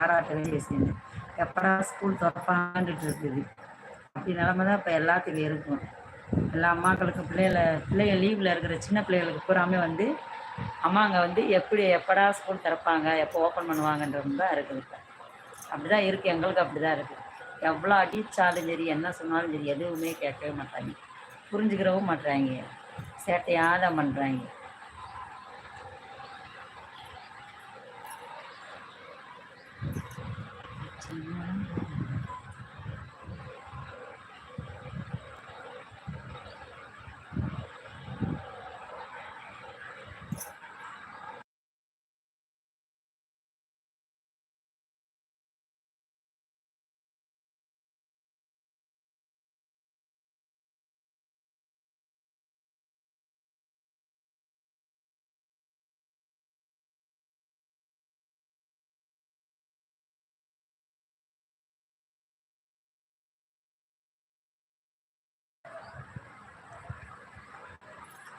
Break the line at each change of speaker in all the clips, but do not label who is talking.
பாராட்ட வேண்டிய விஷயம் எப்படா ஸ்கூல் திறப்பான்ட்டு இருக்குது. அப்படி நிலமை தான் இப்போ எல்லாத்துக்கும் இருக்கும். எல்லா அம்மாக்களுக்கும் பிள்ளைகளை பிள்ளைங்க லீவில் இருக்கிற சின்ன பிள்ளைகளுக்கு பூராமே வந்து அம்மாங்க வந்து எப்படி எப்படா ஸ்கூல் திறப்பாங்க எப்போ ஓப்பன் பண்ணுவாங்கன்றது தான் இருக்குது இப்போ. அப்படி தான் இருக்குது எங்களுக்கு அப்படி தான் இருக்குது எவ்வளோ அடித்தாலும் சரி என்ன சொன்னாலும் சரி எதுவுமே கேட்கவே மாட்டாங்க. புரிஞ்சுக்கிறவும் மாட்டாங்க சேட்டையாக தான் பண்ணுறாங்க Thank you.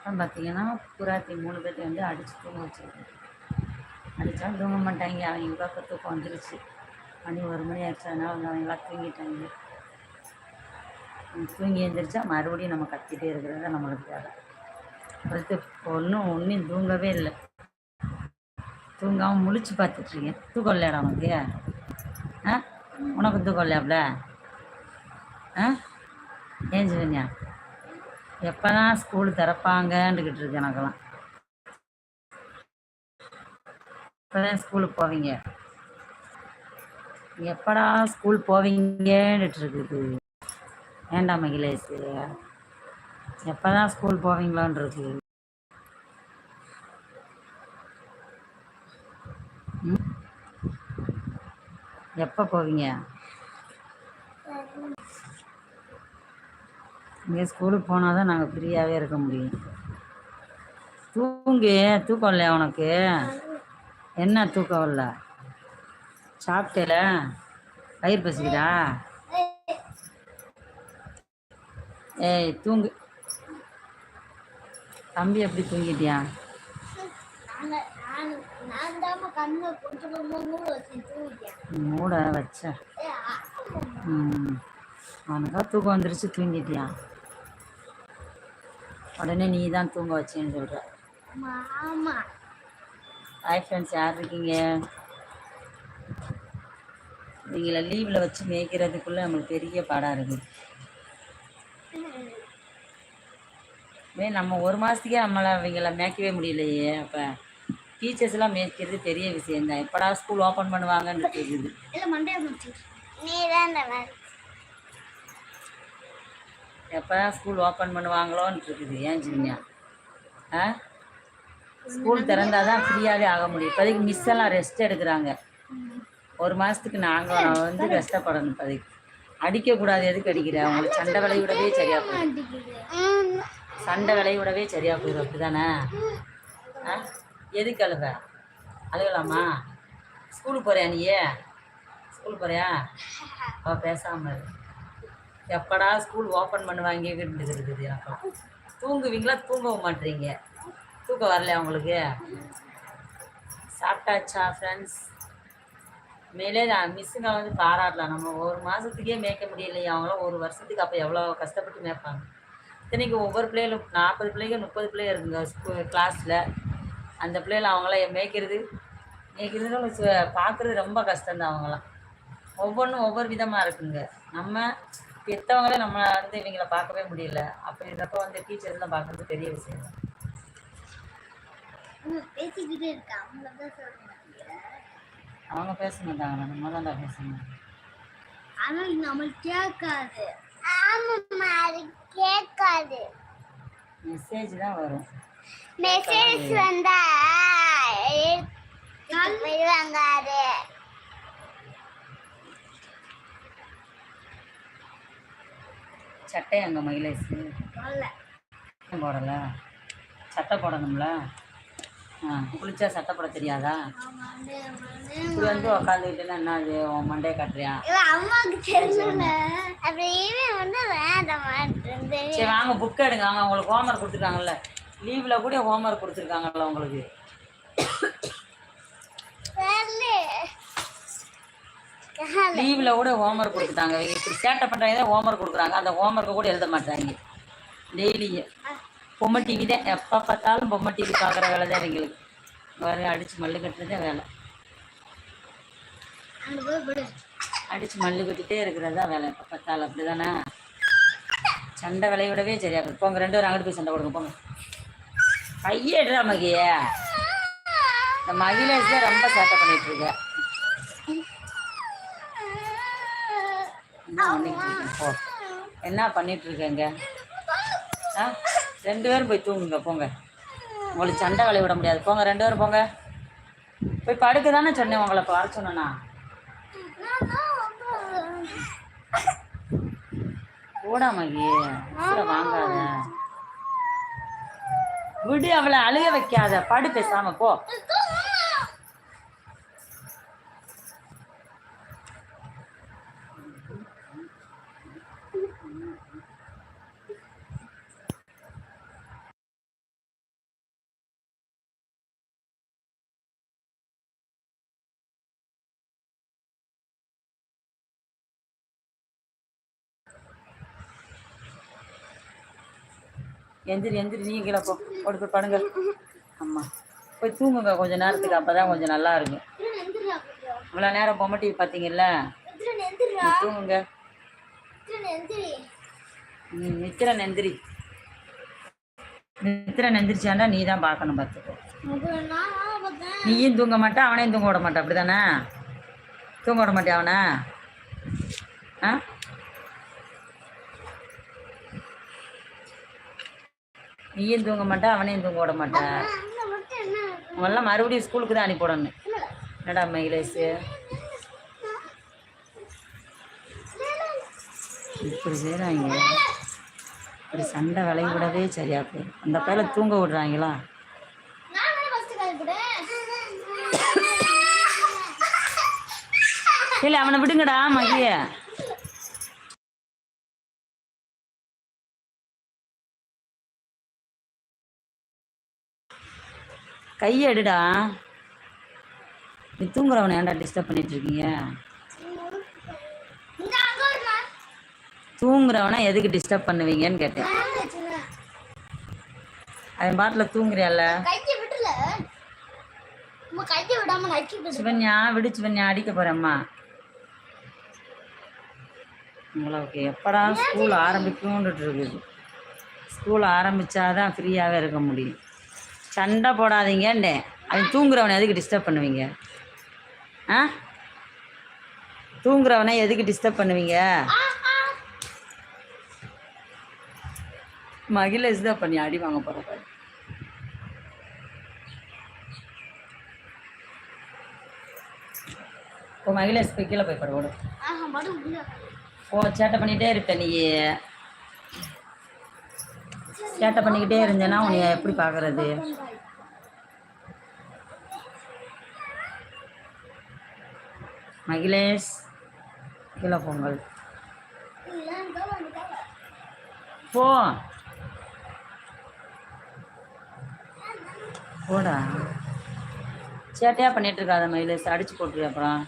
அப்புறம் பார்த்தீங்கன்னா புறாத்தி மூணு பேர்த்தையும் வந்து அடித்து தூங்க வச்சுருக்கேன் அடித்தா தூங்க மாட்டாங்க. அவங்க பக்கம் தூக்கம் வந்துருச்சு. மணி ஒரு மணி ஆச்சு அதனால் அவங்களா அவங்களாம் தூங்கிட்டாங்க. தூங்கி எழுந்திரிச்சா மறுபடியும் நம்ம கத்திட்டே இருக்கிறது தான் நம்மளுக்கு வேலை. அடுத்து ஒன்றும் ஒன்றும் தூங்கவே இல்லை. தூங்காமல் முழிச்சு பார்த்துட்ருக்கேன் தூக்கம் இல்லையாடா உனக்கு? ஆ? உனக்கு தூக்கம் இல்லையாப்ல? ஆ? ஏன் எப்போ தான் ஸ்கூல் திறப்பாங்கன்னுக்கிட்டு இருக்கு எனக்கெல்லாம். எப்போ தான் ஸ்கூலுக்கு போவீங்க? எப்படா ஸ்கூல் போவீங்கன்னுட்டு இருக்குது. வேண்டாம் மகிலேஷ்? எப்போ தான் ஸ்கூல் போவீங்களான் இருக்கு. ம்? எப்போ போவீங்க? இங்கே ஸ்கூலுக்கு போனால் தான் நாங்கள் ஃப்ரீயாகவே இருக்க முடியும். தூங்கு தூக்கம் இல்லையா உனக்கு? என்ன தூக்கம் இல்லை சாப்பிட்டேல? பயிர் பசிக்குதா? ஏய் தூங்கு. தம்பி எப்படி தூங்கிட்டியா?
மூட வச்ச.
ம். அவனுக்கா தூக்கம் வந்துருச்சு தூங்கிட்டியா? உடனே நீ தான் தூங்க வச்சேன்னு சொல்கிற ஹாய் ஃப்ரெண்ட்ஸ் யார் இருக்கீங்க? நீங்கள லீவில் வச்சு மேய்க்கிறதுக்குள்ளே நம்மளுக்கு பெரிய பாடாக இருக்குது மே நம்ம ஒரு மாதத்துக்கே நம்மளை அவங்கள மேய்க்கவே முடியலையே. அப்போ டீச்சர்ஸ்லாம் மேய்க்கிறது பெரிய விஷயந்தான் எப்படா ஸ்கூல் ஓப்பன் பண்ணுவாங்கன்னு இருக்குது
இல்ல மண்டைய மச்சி நீ தான்
எப்போ ஸ்கூல் ஓப்பன் பண்ணுவாங்களோன்னு இருக்குது ஏன் ஜிம்யா ஆ? ஸ்கூல் திறந்தாதான் தான் ஃப்ரீயாகவே ஆக முடியும். இப்போதைக்கு மிஸ் எல்லாம் ரெஸ்ட் எடுக்கிறாங்க. ஒரு மாதத்துக்கு நாங்கள் வந்து கஷ்டப்படணும் இப்போதைக்கு. அடிக்கக்கூடாது எதுக்கு அடிக்கிற? அவங்களுக்கு சண்டை விளைய விடவே சரியாக போயிடும். சண்டை விளைய விடவே சரியாக போயிடும் அப்படி தானே ஆ? எதுக்கு அழுக அழுகலாமா ஸ்கூலுக்கு போகிறியா நீ ஸ்கூலுக்கு போகிறியா அவள் பேசாமல் இரு. எப்படா ஸ்கூல் ஓப்பன் பண்ணுவாங்க இருக்குது எனக்கெல்லாம் தூங்குவீங்களா தூங்கவும் மாட்டீங்க? தூக்கம் வரலையா உங்களுக்கு? சாப்பிட்டாச்சா ஃப்ரெண்ட்ஸ் மேலே நான் மிஸ்ஸுங்க வந்து பாராட்டலாம். நம்ம ஒரு மாதத்துக்கே மேய்க்க முடியலையே அவங்களாம் ஒரு வருஷத்துக்கு அப்போ எவ்வளோ கஷ்டப்பட்டு மேய்ப்பாங்க. இத்தனைக்கு ஒவ்வொரு பிள்ளைகளும் நாற்பது பிள்ளைங்க முப்பது பிள்ளைங்க இருக்குங்க ஸ்கூ கிளாஸில் அந்த பிள்ளைகளை அவங்களாம் மேய்க்கிறது? மேய்க்கிறது பார்க்குறது ரொம்ப கஷ்டம்தான் அவங்களாம். ஒவ்வொன்றும் ஒவ்வொரு விதமாக இருக்குங்க. நம்ம பெற்றவங்களே நம்ம வந்து இவங்கள பார்க்கவே முடியல. அப்படின்றப்ப வந்து டீச்சர்ஸ்லாம் பார்க்குறது பெரிய விஷயம். அவங்க பேச மாட்டாங்க நம்ம தான் பேசணும்
ஆனா நம்மளுக்கு கேட்காது. ஆமாம்மா அது கேட்காது.
மெசேஜ் தான் வரும்.
மெசேஜ் வந்தா போயிடுவாங்க அது.
சட்டை அங்கே மகிழேசு போடலை. சட்டை போடணும்ல? ஆ குளிச்சா சட்டை போட தெரியாதா? இப்படி வந்து உக்காந்துக்கிட்டுனா என்ன அது உன் மண்டையை காட்டுறியா? சரி வாங்க புக் எடுங்க. அவங்க உங்களுக்கு ஹோம்ஒர்க் கொடுத்துருக்காங்கல்ல. லீவில் கூட ஹோம்ஒர்க் கொடுத்துருக்காங்கல்ல உங்களுக்கு. லீவில் கூட ஹோம்ஒர்க் கொடுத்துட்டாங்க. இப்படி சேட்டை பண்ணுறாங்க தான் ஹோம்ஒர்க் கொடுக்குறாங்க. அந்த ஹோம்ஒர்க்கை கூட எழுத மாட்டாங்க. டெய்லியும் பொம்மை டிவி தான் எப்போ பார்த்தாலும் பொம்மை டிவி பார்க்குற வேலை தான் எங்களுக்கு. வர அடித்து மல்லு கட்டுறதே வேலை. அடித்து மல்லு கட்டிகிட்டே இருக்கிறது தான் வேலை. எப்போ பார்த்தாலும் அப்படி தானே சண்டை விளைய விடவே சரியா போகுது. போங்க ரெண்டு பேரும் அங்கிட்டு போய் சண்டை கொடுங்க போங்க. கையேடுறா மகிய இந்த மகிழேஷ் தான் ரொம்ப சேட்டை பண்ணிட்டு என்ன பண்ணிட்டு போ என்ன இருக்கேங்க ஆ ரெண்டு பேரும் போய் தூங்குங்க போங்க. உங்களுக்கு சண்டை விளைய விட முடியாது. போங்க ரெண்டு பேரும் போங்க. போய் படுக்க தானே சொன்னேன் உங்களை இப்போ வர சொன்னா போடா மகி. வாங்காத. விடு அவளை அழுக வைக்காத. படு பேசாம போ. எந்திரி எந்திரி நீ கீழே போ. போடு போய் படுங்க. ஆமாம் போய் தூங்குங்க. கொஞ்சம் நேரத்துக்கு அப்பதான் கொஞ்சம் நல்லா இருக்கும். இவ்வளோ நேரம் பொம்மை டிவி பார்த்தீங்கல்ல? தூங்குங்க.
எந்திரி
ம், நித்திர எந்திரி. நித்திரன் நீ தான் பார்க்கணும் பார்த்துக்கோ. நீயும் தூங்க மாட்டா அவனையும் தூங்க விட மாட்டா. அப்படி தானே தூங்க விட மாட்டேன் அவனை? ஆ? நீயும் தூங்க மாட்டேன் அவனையும் தூங்க விட
மாட்டேன்
அவெல்லாம் மறுபடியும் ஸ்கூலுக்கு தான் அனுப்பிவிடணும். என்னடா மகிலேஷு இப்படி செய்கிறாங்க இப்படி சண்டை விலை விடவே சரியா போயிடும் அந்த பேர தூங்க விடுறாங்களா? இல்லை அவனை விடுங்கடா மகிய. கையை எடுடா நீ தூங்குறவனை ஏன்டா டிஸ்டர்ப் பண்ணிட்டு இருக்கீங்க தூங்குறவனா எதுக்கு டிஸ்டர்ப் பண்ணுவீங்கன்னு கேட்டேன். அவன் பாட்டில் தூங்குறியால சிவன்யா விடு சிவன்யா அடிக்க போறேம்மா. உங்களுக்கு எப்படா ஸ்கூல் ஆரம்பிக்கும்ன்ட்டு இருக்குது. ஸ்கூல் ஆரம்பிச்சாதான் ஃப்ரீயாகவே இருக்க முடியும். சண்டை போடாதீங்கன்னே அவன் தூங்குறவனை எதுக்கு டிஸ்டர்ப் பண்ணுவீங்க? ஆ? தூங்குறவனை எதுக்கு டிஸ்டர்ப் பண்ணுவீங்க? மகிழேஷ் தான் பண்ணி அடி வாங்க போகிற பாரு. இப்போ மகிழேஷ் போய் கீழே போய் படு ஓடு
ஆஹா படு உள்ள.
ஓ சேட்டை பண்ணிகிட்டே இருப்ப நீ சேட்டை பண்ணிக்கிட்டே இருந்தேன்னா உன்னை எப்படி பார்க்கறது? மகிழேஷ் கீழே பொங்கல் போ. போடா. சேட்டையா பண்ணிட்டு இருக்காத மகிழேஷ் அடிச்சு போட்டுரு அப்புறம்.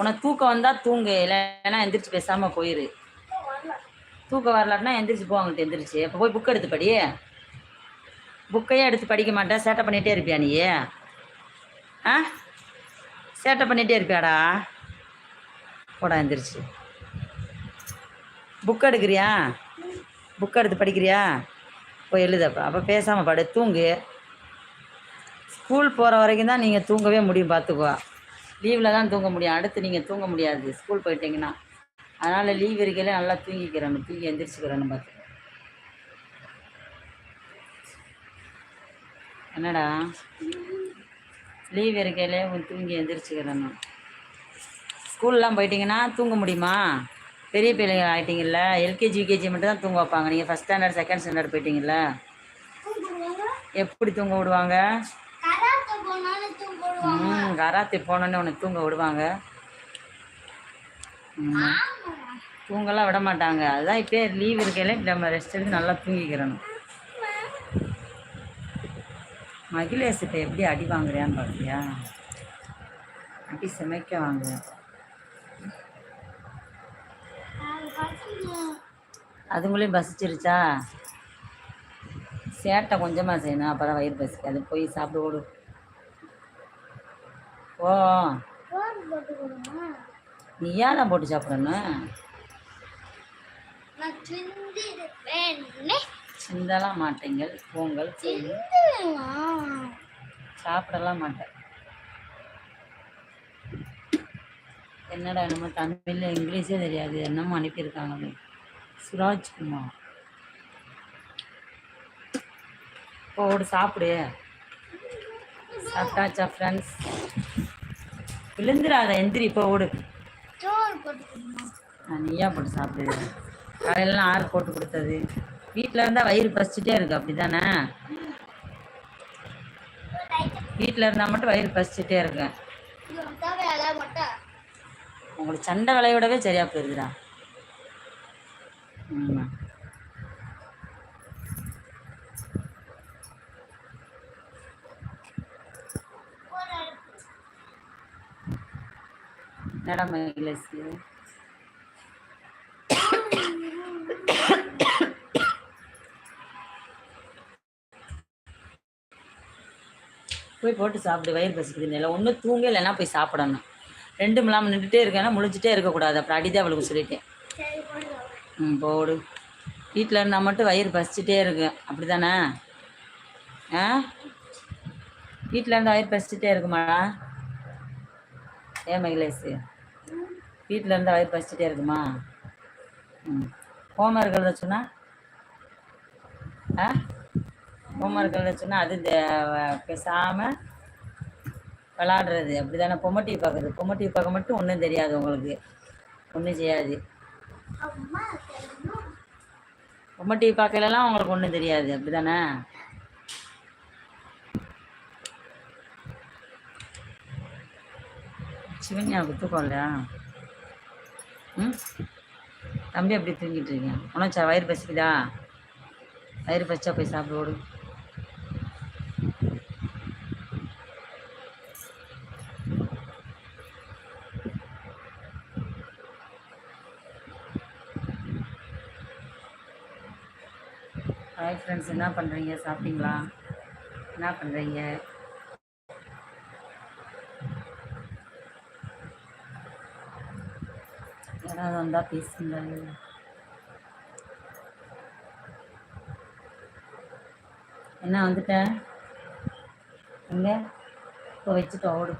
உனக்கு தூக்கம் வந்தா தூங்கு இல்லைன்னா எந்திரிச்சு பேசாம போயிரு. தூக்கம் வரலாட்டினா எந்திரிச்சு போவாங்க எந்திரிச்சு. அப்போ போய் புக் எடுத்து படி. புக்கையே எடுத்து படிக்க மாட்டேன். சேட்டை பண்ணிகிட்டே இருப்பியா நீ? ஆ? சேட்டை பண்ணிகிட்டே இருப்பியாடா? போடா எந்திரிச்சு. புக் எடுக்கிறியா? புக் எடுத்து படிக்கிறியா? போய் எழுதப்பா அப்போ. பேசாமல் படு. தூங்கு. ஸ்கூல் போகிற வரைக்கும் தான் நீங்கள் தூங்கவே முடியும். பார்த்துக்குவா லீவில் தான் தூங்க முடியும். அடுத்து நீங்கள் தூங்க முடியாது. ஸ்கூல் போயிட்டீங்கன்னா. அதனால் லீவ் இருக்கையில நல்லா தூங்கிக்கிறணும் தூங்கி எந்திரிச்சுக்கிறணும் பார்த்து என்னடா? லீவ் இருக்கையிலே உன் தூங்கி எந்திரிச்சுக்கிறணும் ஸ்கூல்லாம் போயிட்டீங்கன்னா தூங்க முடியுமா? பெரிய பிள்ளைங்க ஆயிட்டீங்கல்ல எல்கேஜி யூகேஜி மட்டும் தான் தூங்க வைப்பாங்க. நீங்கள் ஃபஸ்ட் ஸ்டாண்டர்ட் செகண்ட் ஸ்டாண்டர்ட் போயிட்டீங்கல்ல? எப்படி தூங்க விடுவாங்க? ம் கராத்தே போனோன்னே உனக்கு தூங்க விடுவாங்க. ம். தூங்கலாம் விட மாட்டாங்க. அதுதான் இப்போ லீவ் இருக்கையில நம்ம ரெஸ்ட் எடுத்து நல்லா தூங்கிக்கிறணும். மகிழேஷ் இப்போ எப்படி அடி வாங்குறியான்னு பார்த்தியா அடி செமைக்க வாங்குறேன். அதுங்களையும் பசிச்சிருச்சா? சேட்டை கொஞ்சமாக செய்யணும். அப்போ தான் வயிறு பசிக்காது. போய் சாப்பிட ஓடு. ஓ
நீயா
நீ தான் போட்டு சாப்பிடணும்?
நான் சிந்திருப்பேன்
சிந்தலாம் மாட்டேங்கள் போங்கள் சாப்பிடலாம் மாட்டேன். என்னடா நம்ம தமிழில் இங்கிலீஷே தெரியாது. என்னமோ அனுப்பியிருக்காங்க? சுராஜ்குமார் போடு சாப்பிடு. சாப்பிட்டாச்சா ஃப்ரெண்ட்ஸ் விழுந்துடாத எந்திரி இப்போ ஓடு. நீயா போட்டு சாப்பிடு. காலையிலலாம் ஆறு போட்டு கொடுத்தது. வீட்டில் இருந்தால் வயிறு பசிச்சுட்டே இருக்கு அப்படி தானே வீட்டில் இருந்தால் மட்டும் வயிறு பசிச்சுட்டே இருக்கேன் உங்களுக்கு சண்டை விளையோடவே சரியா போயிருதுடா. ஆமாம் என்னடா மகிழசு போய் போட்டு சாப்பிடு வயிறு பசிக்குது இல்லை ஒன்றும் தூங்க இல்லைன்னா போய் சாப்பிடணும். ரெண்டும் இல்லாமல் நின்றுட்டே இருக்கேன்னா முழிச்சிட்டே இருக்கக்கூடாது. அப்புறம் அடிதான் அவளுக்கு சொல்லிட்டேன். ம் போடு. வீட்டில் இருந்தால் மட்டும் வயிறு பசிச்சுட்டே இருக்கு. அப்படி தானே ஆ? வீட்டில் இருந்தால் வயிறு பசிச்சுட்டே இருக்குமாடா ஏன் மகிலேஷு. வீட்டில் இருந்தால் வயிறு பசிச்சுட்டே இருக்குமா? ம். ஹோம்ஒர்க் இருக்கிறத சொன்னா? ஆ? ஹோம்ஒர்க் எழுத சொன்னா அது பேசாமல் விளாடுறது. அப்படி தானே பொம்மை பார்க்குறது. பொம்மை பார்க்க மட்டும் ஒன்றும் தெரியாது உங்களுக்கு. ஒன்றும் செய்யாது.
அம்மா
பார்க்கலாம் உங்களுக்கு ஒன்றும் தெரியாது. அப்படி தானே சிவன்யா தூக்கம் ம்? தம்பி அப்படி தூங்கிட்டு இருக்கேன் உனச்சா? வயிறு பசிக்குதா? வயிறு பசிச்சா போய் சாப்பிடு ஓடு. ஹாய் ஃப்ரெண்ட்ஸ் என்ன பண்ணுறீங்க சாப்பிட்டீங்களா? என்ன பண்ணுறீங்க யாராவது வந்தால் பேசுங்க என்ன வந்துட்டேன் எங்க? இப்போ வச்சுட்டு ஓடு.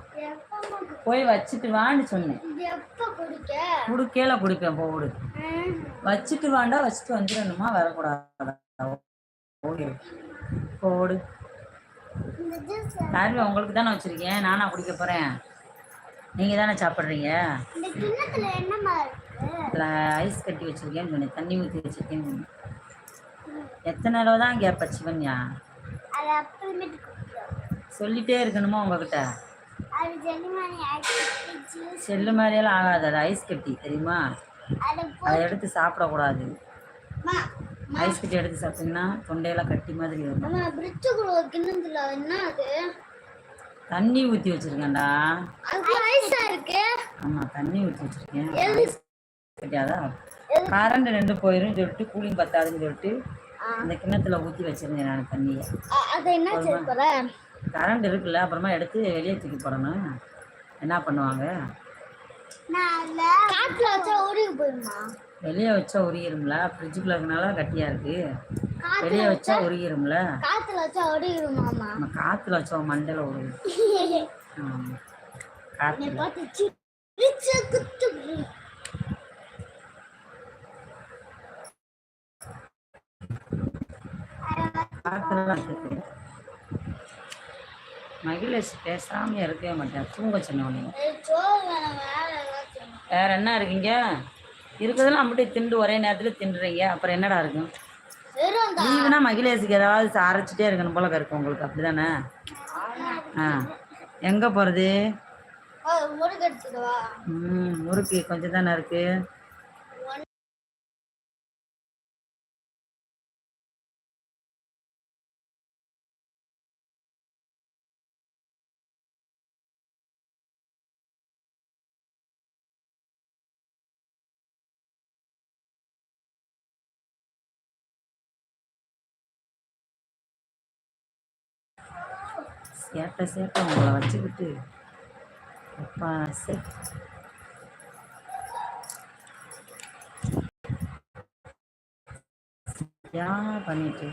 போய் வச்சுட்டு வான்னு சொன்னேன். குடுக்கேல குடிப்பேன் போ ஓடு.
ம்.
வச்சுட்டு வாண்டா வச்சுட்டு வந்துடணுமா? வரக்கூடாது? ஓடு போடு. யாருமே உங்களுக்கு தானே வச்சுருக்கேன் நானா குடிக்க போகிறேன் நீங்கள் தானே சாப்பிட்றீங்க?
இந்த கிண்ணத்துல என்னம்மா இருக்கு?
அதில் ஐஸ் கட்டி வச்சுருக்கேன்னு சொன்னேன். தண்ணி ஊற்றி வச்சுருக்கேன்னு எத்தனை அளவு தான் கேட்ப சிவன்யா? சொல்லிட்டே இருக்கணுமா உங்ககிட்ட? செல்லு மாதிரியெல்லாம் ஆகாது. அது ஐஸ் கட்டி தெரியுமா?
அதை
எடுத்து சாப்பிடக்கூடாது. ஐஸ் கட்டி எடுத்து சாப்பிட்டீங்கன்னா தொண்டையெல்லாம் கட்டி மாதிரி வரும். தண்ணி ஊற்றி வச்சுருக்கேன்டா
அது ஐஸா இருக்கு.
ஆமாம் தண்ணி ஊற்றி வச்சுருக்கேன். கரண்ட் ரெண்டு போயிரும். சொல்லிட்டு கூலிங் பத்தாதுன்னு சொல்லிட்டு. அந்த கிண்ணத்துல ஊற்றி வச்சிருந்தேன் நான் தண்ணியை.
அ- அதை என்ன செய்ய போற?
கரண்ட் இருக்குல்ல அப்புறமா எடுத்து வெளியே தூக்கி போடணும். என்ன பண்ணுவாங்க?
காட்டுல வச்சா உருகி போயிருமா?
வெளியே வச்சா உருகிரும்ல ஃப்ரிட்ஜுக்குள்ள இருக்கனால கட்டியா இருக்கு. வெளியே வச்சா உருகிரும்ல
காத்துல வச்சா உருகிருமாமா
நம்ம காத்துல வச்சா மண்டையில உருகு ஆமா.
என்னை
காத்துல
பார்த்து சிரிச்சு குத்து
காத்துல இருக்கு. மகிழேஷ் பேசாம இருக்கவே மாட்டேன். தூங்க சொன்னவனே
சோறு வேணாம் வேற ஏதாச்சும்
வேற என்ன இருக்குங்க? இருக்கிறதெல்லாம் அப்படியே திண்டு ஒரே நேரத்தில் திண்டுறீங்க அப்புறம் என்னடா இருக்கும் லீவுனா மகிழேசுக்கு ஏதாவது அரைச்சிட்டே இருக்கணும் போல இருக்கு உங்களுக்கு அப்படிதானே? ஆ. எங்கே போகிறது ம் முறுக்கு கொஞ்சம் தானே இருக்குது சேட்டை சேட்டை உங்களை வச்சுக்கிட்டு. அப்பா சே. பண்ணிட்டு?